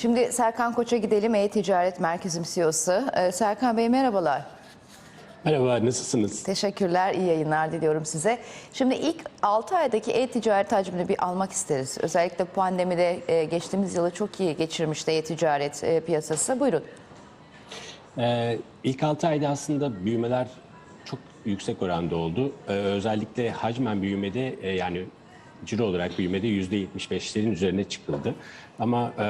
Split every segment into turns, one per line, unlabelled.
Şimdi Serkan Koç'a gidelim. E-Ticaret Merkezim CEO'su. Ee, Serkan Bey merhabalar.
Merhaba, nasılsınız?
Teşekkürler, iyi yayınlar diliyorum size. Şimdi ilk 6 aydaki e-ticaret hacmini bir almak isteriz. Özellikle pandemide e, geçtiğimiz yılı çok iyi geçirmişti e-ticaret e, piyasası. Buyurun.
Ee, ilk 6 ayda aslında büyümeler çok yüksek oranda oldu. Ee, özellikle hacmen büyümede e, yani ciro olarak büyümede %75'lerin üzerine çıkıldı. Ama e,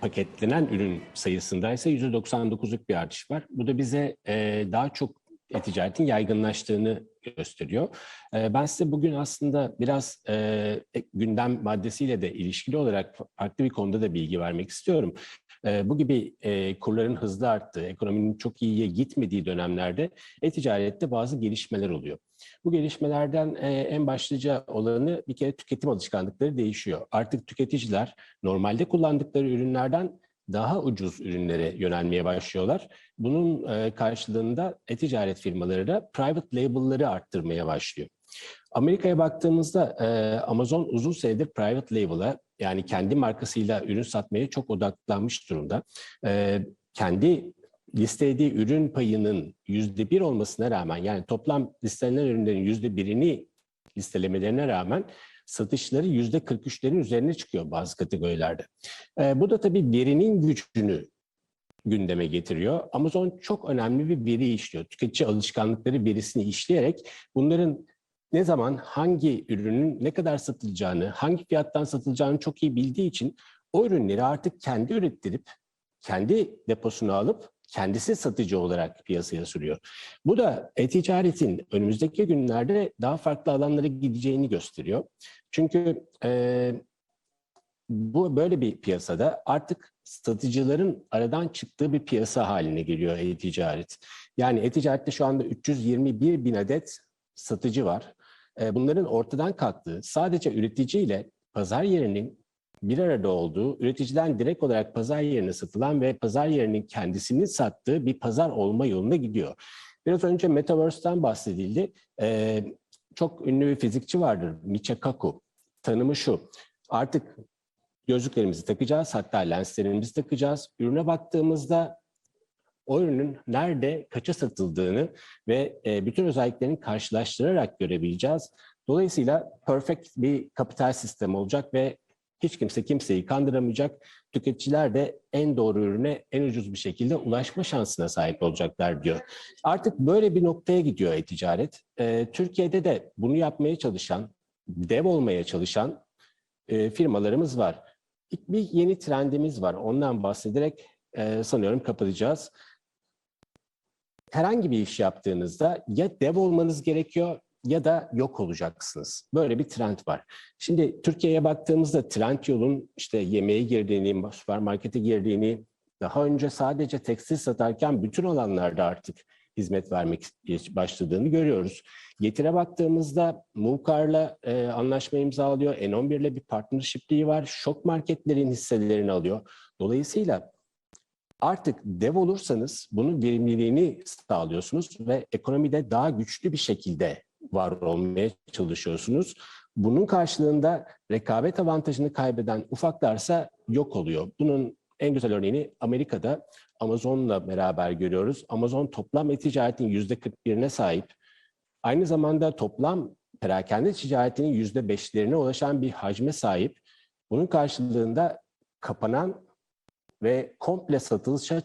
paketlenen ürün sayısında ise %99'luk bir artış var. Bu da bize e, daha çok e-ticaretin yaygınlaştığını gösteriyor. E, ben size bugün aslında biraz e, gündem maddesiyle de ilişkili olarak farklı bir konuda da bilgi vermek istiyorum. E, bu gibi e, kurların hızlı arttığı, ekonominin çok iyiye gitmediği dönemlerde e-ticarette bazı gelişmeler oluyor. Bu gelişmelerden e, en başlıca olanı bir kere tüketim alışkanlıkları değişiyor. Artık tüketiciler normalde kullandıkları ürünlerden daha ucuz ürünlere yönelmeye başlıyorlar. Bunun e, karşılığında e-ticaret firmaları da private label'ları arttırmaya başlıyor. Amerika'ya baktığımızda e, Amazon uzun süredir private label'a yani kendi markasıyla ürün satmaya çok odaklanmış durumda. E, kendi listelediği ürün payının yüzde bir olmasına rağmen yani toplam listelenen ürünlerin yüzde birini listelemelerine rağmen satışları yüzde 43'lerin üzerine çıkıyor bazı kategorilerde. E, bu da tabii verinin gücünü gündeme getiriyor. Amazon çok önemli bir veri işliyor. Tüketici alışkanlıkları verisini işleyerek bunların ne zaman hangi ürünün ne kadar satılacağını, hangi fiyattan satılacağını çok iyi bildiği için o ürünleri artık kendi ürettirip, kendi deposuna alıp kendisi satıcı olarak piyasaya sürüyor. Bu da e-ticaretin önümüzdeki günlerde daha farklı alanlara gideceğini gösteriyor. Çünkü e, bu böyle bir piyasada artık satıcıların aradan çıktığı bir piyasa haline geliyor e-ticaret. Yani e-ticarette şu anda 321 bin adet satıcı var. Bunların ortadan kalktığı, sadece üretici ile pazar yerinin bir arada olduğu, üreticiden direkt olarak pazar yerine satılan ve pazar yerinin kendisini sattığı bir pazar olma yoluna gidiyor. Biraz önce Metaverse'den bahsedildi. Çok ünlü bir fizikçi vardır, Michio Kaku. Tanımı şu, artık gözlüklerimizi takacağız, hatta lenslerimizi takacağız. Ürüne baktığımızda o ürünün nerede, kaça satıldığını ve bütün özelliklerini karşılaştırarak görebileceğiz. Dolayısıyla perfect bir kapital sistemi olacak ve hiç kimse kimseyi kandıramayacak. Tüketiciler de en doğru ürüne en ucuz bir şekilde ulaşma şansına sahip olacaklar diyor. Artık böyle bir noktaya gidiyor e-ticaret. Türkiye'de de bunu yapmaya çalışan, dev olmaya çalışan firmalarımız var. Bir yeni trendimiz var. Ondan bahsederek sanıyorum kapatacağız herhangi bir iş yaptığınızda ya dev olmanız gerekiyor ya da yok olacaksınız. Böyle bir trend var. Şimdi Türkiye'ye baktığımızda trend yolun işte yemeğe girdiğini, süpermarkete girdiğini, daha önce sadece tekstil satarken bütün alanlarda artık hizmet vermek başladığını görüyoruz. Getire baktığımızda Muvkar'la e, anlaşma imzalıyor. N11 ile bir partnership'liği var. Şok marketlerin hisselerini alıyor. Dolayısıyla Artık dev olursanız bunun verimliliğini sağlıyorsunuz ve ekonomide daha güçlü bir şekilde var olmaya çalışıyorsunuz. Bunun karşılığında rekabet avantajını kaybeden ufaklarsa yok oluyor. Bunun en güzel örneğini Amerika'da Amazon'la beraber görüyoruz. Amazon toplam e-ticaretin %41'ine sahip. Aynı zamanda toplam perakende ticaretinin %5'lerine ulaşan bir hacme sahip. Bunun karşılığında kapanan ve komple satılışa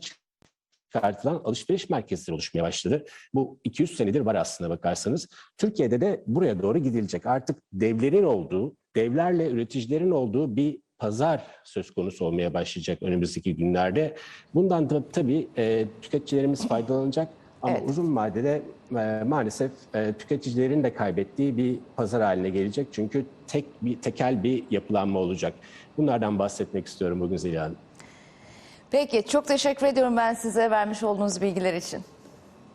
çıkartılan alışveriş merkezleri oluşmaya başladı. Bu 200 senedir var aslında bakarsanız. Türkiye'de de buraya doğru gidilecek. Artık devlerin olduğu, devlerle üreticilerin olduğu bir pazar söz konusu olmaya başlayacak önümüzdeki günlerde. Bundan da tabii e, tüketicilerimiz faydalanacak. Ama evet. uzun vadede e, maalesef e, tüketicilerin de kaybettiği bir pazar haline gelecek. Çünkü tek bir tekel bir yapılanma olacak. Bunlardan bahsetmek istiyorum bugün Zeliha Hanım.
Peki çok teşekkür ediyorum ben size vermiş olduğunuz bilgiler için.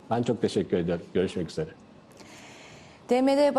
Ben çok teşekkür ediyorum. Görüşmek üzere.
DMD